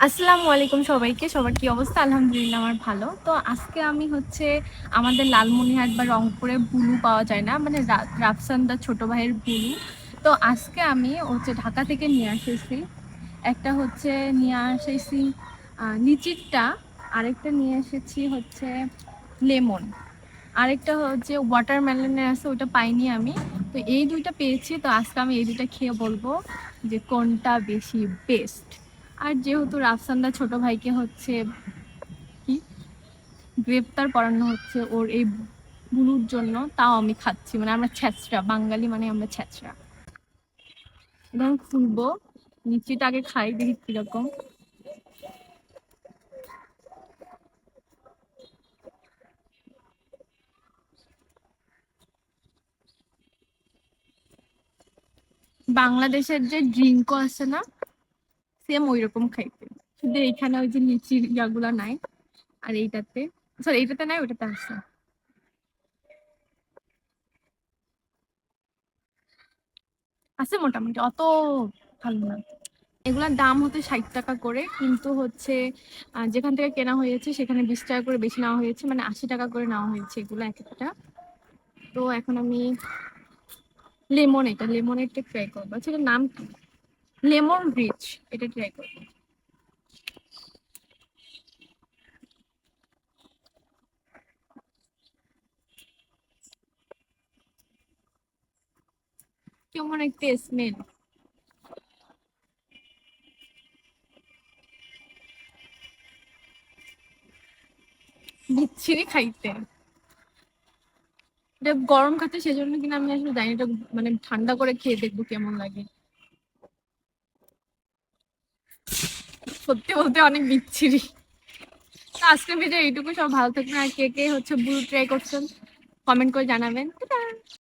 আসসালামু আলাইকুম সবাইকে। সবার কি অবস্থা? আলহামদুলিল্লাহ আমার ভালো। তো আজকে আমি হচ্ছে আমাদের লালমনিহাট বা রংপুরে বুলু পাওয়া যায় না মানে রা- রাফসানদা ছোট ভাইয়ের বুলু। তো আজকে আমি হচ্ছে ঢাকা থেকে নিয়ে এসেছি একটা হচ্ছে নিয়ে আহ, লিচিরটা আরেকটা নিয়ে এসেছি হচ্ছে লেমন। আরেকটা হচ্ছে ওয়াটারমেলনের আছে ওটা পাইনি আমি। তো এই দুইটা পেয়েছি তো আজকে আমি এই দুইটা খেয়ে বলব যে কোনটা বেশি বেস্ট আর যেহেতু রাফসানদা ছোট ভাইকে হচ্ছে কি, গ্রেপ্তার করানো হচ্ছে ওর এই বুলুর জন্য, তাও আমি খাচ্ছি। মানে আমরা ছ্যাঁচড়া, বাঙালি মানে আমরা ছ্যাঁচড়া। এখন খুলবো নিচিটা আগে খাই, দেখি কীরকম। বাংলাদেশের যে ড্রিঙ্কও আছে না সেম ওই রকম খাইতে। শুধু এখানে ওই যে লিচির ইয়াগুলা নাই, আর এইটাতে সরি এইটাতে নাই, ওইটাতে আছে। আছে মোটামুটি, অত ভালো না। এগুলার দাম হচ্ছে ষাট টাকা করে, কিন্তু হচ্ছে যেখান থেকে কেনা হয়েছে, সেখানে বিশ টাকা করে বেশি নেওয়া হয়েছে মানে আশি টাকা করে নেওয়া হয়েছে এগুলো এক একটা। তো এখন আমি লেমন, এটা লেমনেরটা ট্রাই করব। আচ্ছা নাম কি? লেমন রিচ এটা ট্রাই করব কেমন একটা স্মেল বিচ্ছিরি খাইতে। এটা গরম খাচ্ছে, সেজন্য কিনা আমি আসলে জানি এটা মানে ঠান্ডা করে খেয়ে দেখব কেমন লাগে। সত্যি বলতে অনেক বিচ্ছিরি। তো আজকের ভিডিও এইটুকু সব ভালো থাকবেন। আর কে কে হচ্ছে ব্লু ট্রাই করছেন কমেন্ট করে জানাবেন।